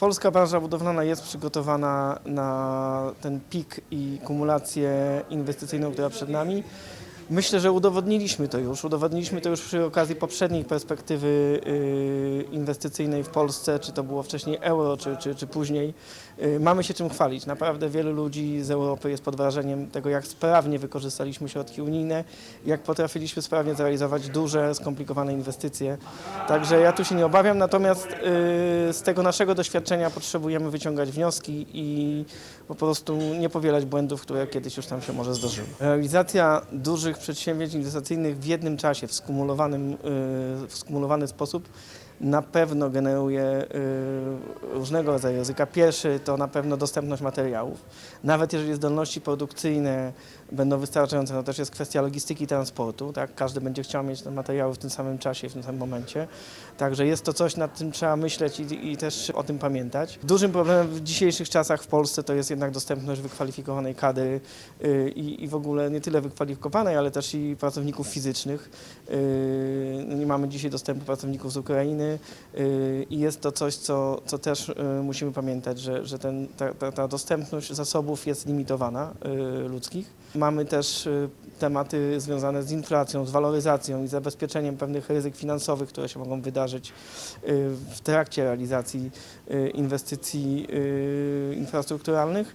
Polska branża budowlana jest przygotowana na ten pik i kumulację inwestycyjną, która przed nami. Myślę, że udowodniliśmy to już. Udowodniliśmy to już przy okazji poprzedniej perspektywy y, inwestycyjnej w Polsce, czy to było wcześniej euro, czy, czy, czy później. Y, Mamy się czym chwalić. Naprawdę wielu ludzi z Europy jest pod wrażeniem tego, jak sprawnie wykorzystaliśmy środki unijne, jak potrafiliśmy sprawnie zrealizować duże, skomplikowane inwestycje. Także ja tu się nie obawiam, natomiast y, z tego naszego doświadczenia potrzebujemy wyciągać wnioski i po prostu nie powielać błędów, które kiedyś już tam się może zdarzyły. Realizacja dużych przedsięwzięć inwestycyjnych w jednym czasie, w, skumulowanym, y, w skumulowany sposób na pewno generuje y, różnego rodzaju ryzyka. Pierwszy to na pewno dostępność materiałów. Nawet jeżeli zdolności produkcyjne będą wystarczające, to też jest kwestia logistyki transportu. Tak? Każdy będzie chciał mieć te materiały w tym samym czasie, w tym samym momencie. Także jest to coś, nad czym trzeba myśleć i, i też o tym pamiętać. Dużym problemem w dzisiejszych czasach w Polsce to jest jednak dostępność wykwalifikowanej kadry y, i, i w ogóle nie tyle wykwalifikowanej, ale też i pracowników fizycznych. Y, Nie mamy dzisiaj dostępu pracowników z Ukrainy y, i jest to coś, co, co też y, musimy pamiętać, że, że ten, ta, ta, dostępność zasobów jest limitowana y, ludzkich. Mamy też tematy związane z inflacją, z waloryzacją i zabezpieczeniem pewnych ryzyk finansowych, które się mogą wydarzyć w trakcie realizacji inwestycji infrastrukturalnych.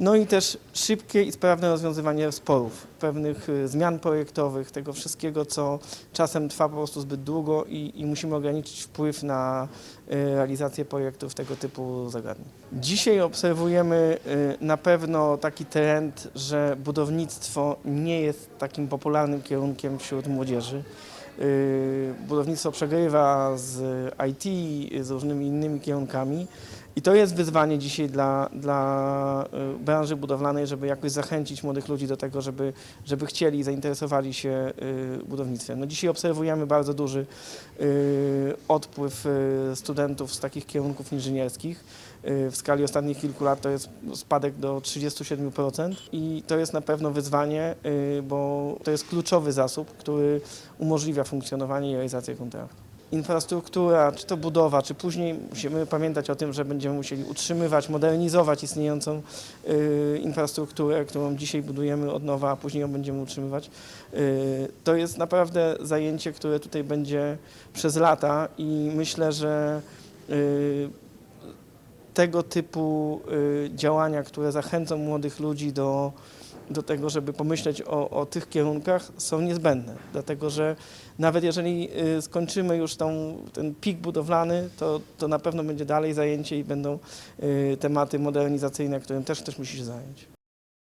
No i też szybkie i sprawne rozwiązywanie sporów, pewnych y, zmian projektowych, tego wszystkiego, co czasem trwa po prostu zbyt długo i, i musimy ograniczyć wpływ na y, realizację projektów tego typu zagadnień. Dzisiaj obserwujemy y, na pewno taki trend, że budownictwo nie jest takim popularnym kierunkiem wśród młodzieży. Budownictwo przegrywa z IT, z różnymi innymi kierunkami. I to jest wyzwanie dzisiaj dla, dla y, branży budowlanej, żeby jakoś zachęcić młodych ludzi do tego, żeby, żeby chcieli, zainteresowali się y, budownictwem. No dzisiaj obserwujemy bardzo duży y, odpływ studentów z takich kierunków inżynierskich. W skali ostatnich kilku lat to jest spadek do 37% i to jest na pewno wyzwanie, bo to jest kluczowy zasób, który umożliwia funkcjonowanie i realizację kontraktu infrastruktura, czy to budowa, czy później musimy pamiętać o tym, że będziemy musieli utrzymywać, modernizować istniejącą y, infrastrukturę, którą dzisiaj budujemy od nowa, a później ją będziemy utrzymywać. Y, to jest naprawdę zajęcie, które tutaj będzie przez lata i myślę, że y, tego typu y, działania, które zachęcą młodych ludzi do, do tego, żeby pomyśleć o, o tych kierunkach, są niezbędne. Dlatego, że nawet jeżeli y, skończymy już tą, ten pik budowlany, to, to na pewno będzie dalej zajęcie i będą y, tematy modernizacyjne, którym też, też musi się zająć.